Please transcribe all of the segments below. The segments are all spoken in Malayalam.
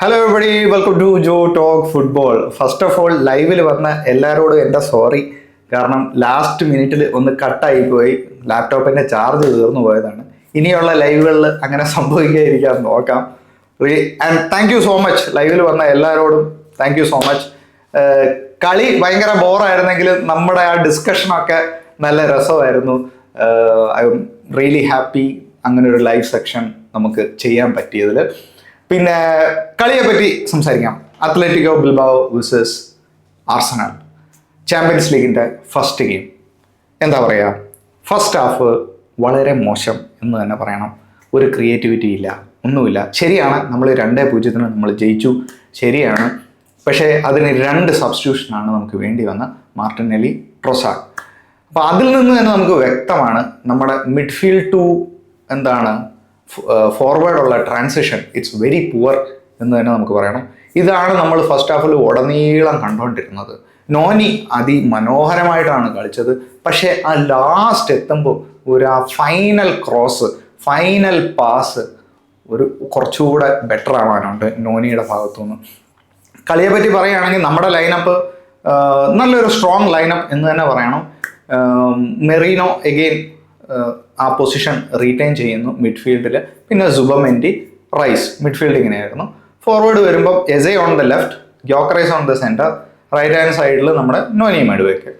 ഹലോ എവിടെ welcome to Jo talk football first of all ലൈവിൽ വന്ന എല്ലാവരോടും എന്റെ സോറി കാരണം ലാസ്റ്റ് മിനിറ്റിൽ ഒന്ന് കട്ടായി പോയി. ലാപ്ടോപ്പിന്റെ ചാർജ് തീർന്നു പോയതാണ്. ഇനിയുള്ള ലൈവുകളിൽ അങ്ങനെ സംഭവിക്കാതിരിക്കാൻ നോക്കാം. And thank you so much ലൈവിൽ വന്ന എല്ലാവരോടും താങ്ക് യു സോ മച്ച് കളി ഭയങ്കര ബോറായിരുന്നെങ്കിലും നമ്മുടെ ആ ഡിസ്കഷനൊക്കെ നല്ല രസമായിരുന്നു. ഐ എം റിയലി ഹാപ്പി അങ്ങനെ ഒരു ലൈവ് സെക്ഷൻ നമുക്ക് ചെയ്യാൻ പറ്റിയതിൽ പിന്നെ കളിയെ പറ്റി സംസാരിക്കാം. Athletic Bilbao versus Arsenal champions ലീഗിന്റെ ഫസ്റ്റ് ഗെയിം എന്താ പറയുക ഫസ്റ്റ് ഹാഫ് വളരെ മോശം എന്ന് തന്നെ പറയണം. ഒരു ക്രിയേറ്റിവിറ്റി ഇല്ല. ഒന്നുമില്ല. ശരിയാണ് നമ്മൾ രണ്ടേ പൂജ്യത്തിന് നമ്മൾ ജയിച്ചു. ശരിയാണ്. പക്ഷേ അതിന് രണ്ട് സബ്സ്റ്റിറ്റ്യൂഷനാണ് നമുക്ക് വേണ്ടി വന്ന മാർട്ടിനെലി ട്രൊസാഡ് അപ്പോൾ അതിൽ നിന്ന് തന്നെ നമുക്ക് വ്യക്തമാണ് നമ്മുടെ മിഡ്ഫീൽഡ് ടു എന്താണ്? ഫോർവേഡുള്ള ട്രാൻസിഷൻ ഇറ്റ്സ് വെരി പുവർ എന്ന് തന്നെ നമുക്ക് പറയണം. ഇതാണ് നമ്മൾ ഫസ്റ്റ് ഹാഫിൽ ഉടനീളം കണ്ടുകൊണ്ടിരുന്നത് നോനി അതിമനോഹരമായിട്ടാണ് കളിച്ചത്. പക്ഷേ ആ ലാസ്റ്റ് എത്തുമ്പോൾ ഒരു ആ ഫൈനൽ ക്രോസ് ഫൈനൽ പാസ് ഒരു കുറച്ചുകൂടെ ബെറ്റർ ആവാനുണ്ട് നോനിയുടെ ഭാഗത്തുനിന്ന്. കളിയെ പറ്റി പറയുകയാണെങ്കിൽ നമ്മുടെ ലൈനപ്പ് നല്ലൊരു സ്ട്രോങ് ലൈനപ്പ് എന്ന് തന്നെ പറയണം. മെറീനോ എഗെയിൻ ആ പൊസിഷൻ റീറ്റെയിൻ ചെയ്യുന്നു മിഡ്ഫീൽഡിൽ പിന്നെ സുബമെന്റി റൈസ്. മിഡ്ഫീൽഡ് ഇങ്ങനെയായിരുന്നു. ഫോർവേഡ് വരുമ്പോൾ Eze on the left Gyokeres on the centre right hand സൈഡിൽ നമ്മുടെ Noni Madueke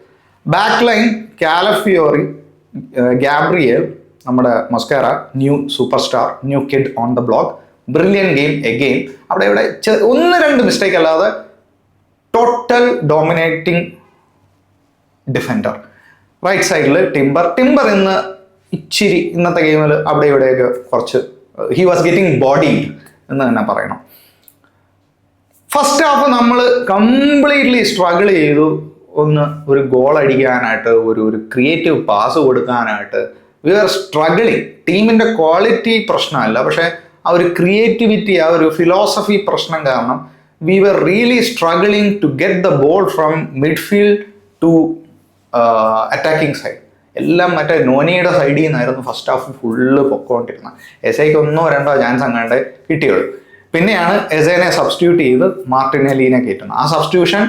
back line Calafiori Gabriel നമ്മുടെ Mosquera new super star new kid on the block brilliant game again അവിടെ ഇവിടെ ഒന്ന് രണ്ട് മിസ്റ്റേക്ക് അല്ലാതെ ടോട്ടൽ ഡോമിനേറ്റിംഗ് ഡിഫൻഡർ റൈറ്റ് സൈഡിൽ ടിംബർ ടിംബർ ഇന്ന് ഇച്ചിരി ഇന്നത്തെ ഗെയിമിൽ അവിടെ ഇവിടെയൊക്കെ കുറച്ച് ഹി വാസ് ഗെറ്റിംഗ് ബോഡി എന്ന് തന്നെ പറയണം. ഫസ്റ്റ് ഹാഫ് നമ്മൾ കംപ്ലീറ്റ്ലി സ്ട്രഗിൾ ചെയ്തു ഒന്ന് ഒരു ഗോൾ അടിക്കാനായിട്ട് ഒരു ഒരു ക്രിയേറ്റീവ് പാസ് കൊടുക്കാനായിട്ട്. വി ആർ സ്ട്രഗിളിങ് ടീമിന്റെ ക്വാളിറ്റി പ്രശ്നമല്ല പക്ഷേ ആ ഒരു ക്രിയേറ്റിവിറ്റി ആ ഒരു ഫിലോസഫി പ്രശ്നം കാരണം we were really struggling to get the ball from midfield to attacking side എല്ലാം മറ്റേ നോനിയുടെ സൈഡിൽ നിന്നായിരുന്നു ഫസ്റ്റ് ഹാഫ് ഫുള്ള് പൊക്കോണ്ടിരുന്നത് എസ് ഐക്ക് ഒന്നോ രണ്ടോ ചാൻസ് അങ്ങാണ്ട് കിട്ടിയുള്ളൂ. പിന്നെയാണ് എസേനെ സബ്സ്റ്റിറ്റ്യൂട്ട് ചെയ്ത് മാർട്ടിനെലീനെ കയറ്റുന്നത് ആ സബ്സ്റ്റിറ്റ്യൂഷൻ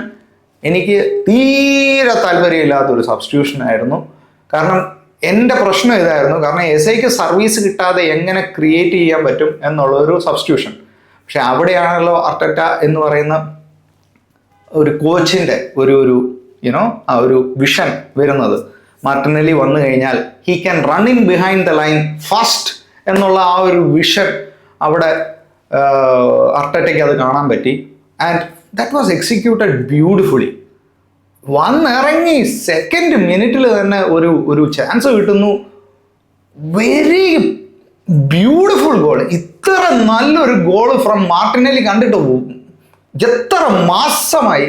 എനിക്ക് തീരെ താല്പര്യമില്ലാത്തൊരു സബ്സ്റ്റിറ്റ്യൂഷൻ ആയിരുന്നു. കാരണം എന്റെ പ്രശ്നം ഇതായിരുന്നു. കാരണം എസ് ഐക്ക് സർവീസ് കിട്ടാതെ എങ്ങനെ ക്രിയേറ്റ് ചെയ്യാൻ പറ്റും എന്നുള്ളൊരു സബ്സ്റ്റിറ്റ്യൂഷൻ പക്ഷെ അവിടെയാണല്ലോ അർട്ടറ്റ എന്ന് പറയുന്ന ഒരു കോച്ചിന്റെ ഒരു ഒരു യുനോ ആ ഒരു വിഷൻ വരുന്നത്. മാർട്ടിനലി വന്നു കഴിഞ്ഞാൽ he can run in behind the line first എന്നുള്ള ആ ഒരു വിഷൻ അവിടെ അർട്ടറ്റയ്ക്ക് അത് കാണാൻ പറ്റി. And that was executed beautifully വന്നിറങ്ങി സെക്കൻഡ് മിനിറ്റിൽ തന്നെ ഒരു ഒരു ചാൻസ് കിട്ടുന്നു. വെരി ബ്യൂട്ടിഫുൾ ഗോൾ ഇത്ര നല്ലൊരു ഗോൾ ഫ്രം മാർട്ടിനലി കണ്ടിട്ട് എത്ര മാസമായി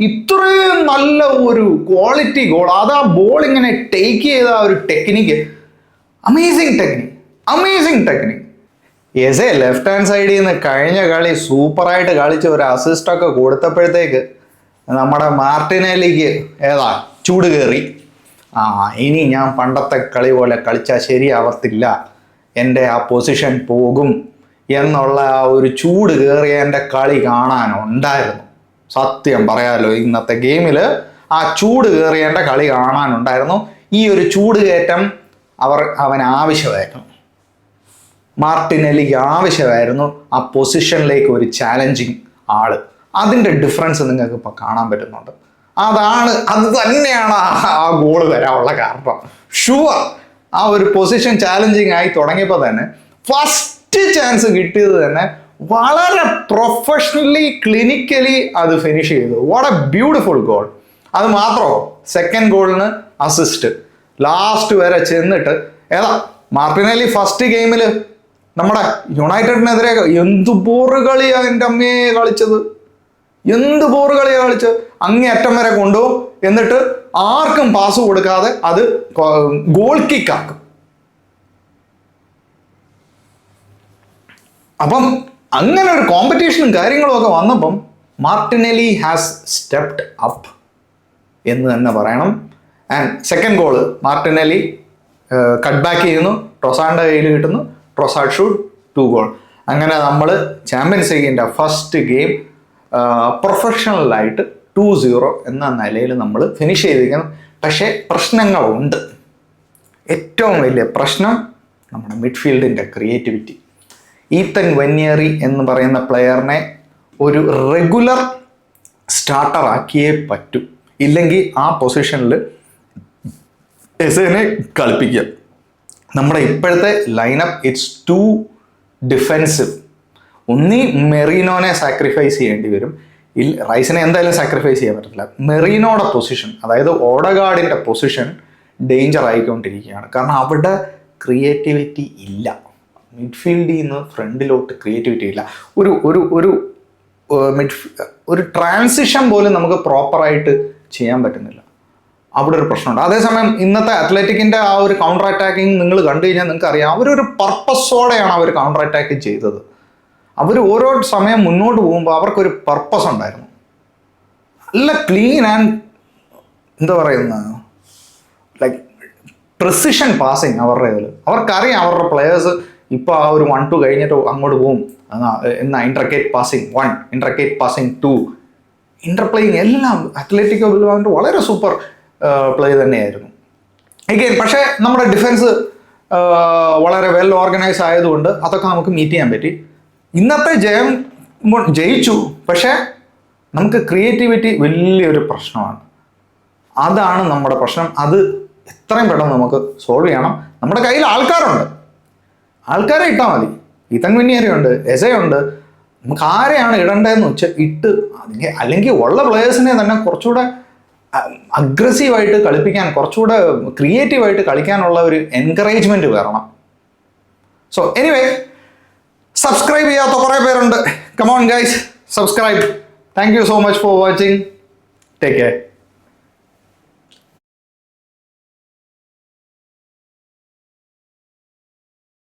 ഇത്രയും നല്ല ഒരു ക്വാളിറ്റി ഗോൾ അത് ആ ബോൾ ഇങ്ങനെ ടേക്ക് ചെയ്ത ആ ഒരു technique amazing technique amazing technique as a left hand സൈഡിൽ നിന്ന് കഴിഞ്ഞ കളി സൂപ്പറായിട്ട് കളിച്ച് ഒരു അസിസ്റ്റൊക്കെ കൊടുത്തപ്പോഴത്തേക്ക് നമ്മുടെ മാർട്ടിനേലിക്ക് ഏതാ ചൂട് കയറി ആ ഇനി ഞാൻ പണ്ടത്തെ കളി പോലെ കളിച്ചാൽ ശരിയാവത്തില്ല എന്റെ ആ പൊസിഷൻ പോകും എന്നുള്ള ആ ഒരു ചൂട് കയറിയ എന്റെ കളി കാണാനുണ്ടായിരുന്നു. സത്യം പറയാലോ ഇന്നത്തെ ഗെയിമിൽ ആ ചൂട് കയറിയേണ്ട കളി കാണാനുണ്ടായിരുന്നു. ഈ ഒരു ചൂട് കയറ്റം അവർ അവൻ ആവശ്യമായിരുന്നു. മാർട്ടിനലിക്ക് ആവശ്യമായിരുന്നു ആ പൊസിഷനിലേക്ക് ഒരു ചാലഞ്ചിങ് ആൾ. അതിന്റെ ഡിഫറൻസ് നിങ്ങൾക്ക് ഇപ്പോൾ കാണാൻ പറ്റുന്നുണ്ട്. അതാണ് അത് തന്നെയാണ് ആ- ഗോൾ വരാനുള്ള കാരണം. ഷുവർ ആ ഒരു പൊസിഷൻ ചാലഞ്ചിങ് ആയി തുടങ്ങിയപ്പോൾ തന്നെ ഫസ്റ്റ് ചാൻസ് കിട്ടിയത് തന്നെ വളരെ പ്രൊഫഷണലി ക്ലിനിക്കലി അത് ഫിനിഷ് ചെയ്തു. വാട്ട് എ ബ്യൂട്ടിഫുൾ ഗോൾ അത് മാത്രമോ? സെക്കൻഡ് ഗോളിന് അസിസ്റ്റ് ലാസ്റ്റ് വരെ ചെന്നിട്ട് ഏതാ? മാർട്ടിനലി ഫസ്റ്റ് ഗെയിമിൽ നമ്മുടെ യുണൈറ്റഡിനെതിരെ എന്ത് ബോറ് കളിയാണ് എന്റെ അമ്മയെ കളിച്ചത്? എന്ത് ബോറ് കളിയാണ് കളിച്ചത്? അങ്ങേ അറ്റം വരെ കൊണ്ടുപോകും. എന്നിട്ട് ആർക്കും പാസ് കൊടുക്കാതെ അത് ഗോൾ കിക്കാക്കും അപ്പം അങ്ങനെ ഒരു കോമ്പറ്റീഷനും കാര്യങ്ങളും ഒക്കെ വന്നപ്പം മാർട്ടിനെലി ഹാസ് സ്റ്റെപ്ഡ് അപ്പ് എന്ന് തന്നെ പറയണം. And second goal Martinelli cut back ചെയ്യുന്നു. ട്രൊസാന്റെ കയ്യിൽ കിട്ടുന്നു. ട്രൊസാഡ് ഷൂട്ട് ടു ഗോൾ അങ്ങനെ നമ്മൾ ചാമ്പ്യൻസ് ലീഗിന്റെ ഫസ്റ്റ് ഗെയിം പ്രൊഫഷണലായിട്ട് ടു സീറോ എന്ന നിലയിൽ നമ്മൾ ഫിനിഷ് ചെയ്തിരിക്കുന്നു. പക്ഷേ പ്രശ്നങ്ങളുണ്ട്. ഏറ്റവും വലിയ പ്രശ്നം നമ്മുടെ മിഡ്ഫീൽഡിന്റെ ക്രിയേറ്റിവിറ്റി ഈത്തൻ വെന്യറി എന്ന് പറയുന്ന പ്ലെയറിനെ ഒരു റെഗുലർ സ്റ്റാർട്ടറാക്കിയേ പറ്റൂ. ഇല്ലെങ്കിൽ ആ പൊസിഷനിൽ എസേനെ കളിപ്പിക്കുക. നമ്മുടെ ഇപ്പോഴത്തെ ലൈനപ്പ് ഇറ്റ്സ് ടു ഡിഫെൻസീവ് ഒന്നി മെറീനോനെ സാക്രിഫൈസ് ചെയ്യേണ്ടി വരും. ഇൽ റൈസിനെ എന്തായാലും സാക്രിഫൈസ് ചെയ്യാൻ പറ്റത്തില്ല. മെറീനോയുടെ പൊസിഷൻ അതായത് ഓടഗാർഡിന്റെ പൊസിഷൻ ഡേഞ്ചർ ആയിക്കൊണ്ടിരിക്കുകയാണ്. കാരണം അവിടെ ക്രിയേറ്റിവിറ്റി ഇല്ല. മിഡ്ഫീൽഡിൽ നിന്ന് ഫ്രണ്ടിലോട്ട് ക്രിയേറ്റിവിറ്റി ഇല്ല. ഒരു ഒരു ഒരു മിഡ് ഒരു ട്രാൻസിഷൻ പോലും നമുക്ക് പ്രോപ്പറായിട്ട് ചെയ്യാൻ പറ്റുന്നില്ല. അവിടെ ഒരു പ്രശ്നമുണ്ട്. അതേസമയം ഇന്നത്തെ അത്ലറ്റിക്കിന്റെ ആ ഒരു കൗണ്ടർ അറ്റാക്കിങ് നിങ്ങൾ കണ്ടു കഴിഞ്ഞാൽ നിങ്ങൾക്ക് അറിയാം. അവരൊരു പർപ്പസോടെയാണ് അവർ കൗണ്ടർ അറ്റാക്ക് ചെയ്തത്. അവർ ഓരോ സമയം മുന്നോട്ട് പോകുമ്പോൾ അവർക്കൊരു പർപ്പസ് ഉണ്ടായിരുന്നു. നല്ല ക്ലീൻ ആൻഡ് എന്താ പറയുന്ന ലൈക്ക് പ്രിസിഷൻ പാസിങ് അവരുടെ ഇതിൽ അവർക്കറിയാം അവരുടെ പ്ലെയേഴ്സ് ഇപ്പോൾ ആ ഒരു വൺ ടു കഴിഞ്ഞിട്ട് അങ്ങോട്ട് പോകും എന്നാ intricate passing one intricate passing two interplaying എല്ലാം അത്ലറ്റിക്കോ ബിൽബാവിന്റെ വളരെ സൂപ്പർ പ്ലേ തന്നെയായിരുന്നു. എഗെയിൻ പക്ഷേ നമ്മുടെ ഡിഫൻസ് വളരെ വെൽ ഓർഗനൈസ് ആയതുകൊണ്ട് അതൊക്കെ നമുക്ക് മീറ്റ് ചെയ്യാൻ പറ്റി. ഇന്നത്തെ ജയം ജയിച്ചു. പക്ഷേ നമുക്ക് ക്രിയേറ്റിവിറ്റി വലിയൊരു പ്രശ്നമാണ്. അതാണ് നമ്മുടെ പ്രശ്നം. അത് എത്രയും പെട്ടെന്ന് നമുക്ക് സോൾവ് ചെയ്യണം. നമ്മുടെ കയ്യിൽ ആൾക്കാരുണ്ട്. ആൾക്കാരെ ഇട്ടാൽ മതി. ഈതൻ വിന്നിയറിയുണ്ട് എസയുണ്ട്. നമുക്ക് ആരെയാണ് ഇടേണ്ടതെന്ന് വെച്ച് ഇട്ട് അല്ലെങ്കിൽ അല്ലെങ്കിൽ ഉള്ള പ്ലേയേഴ്സിനെ തന്നെ കുറച്ചുകൂടെ അഗ്രസീവായിട്ട് കളിപ്പിക്കാൻ കുറച്ചുകൂടെ ക്രിയേറ്റീവായിട്ട് കളിക്കാനുള്ള ഒരു എൻകറേജ്മെന്റ് വരണം സോ എനിവേ സബ്സ്ക്രൈബ് ചെയ്യാത്ത കുറേ പേരുണ്ട്. Come on guys subscribe thank you so much for watching take care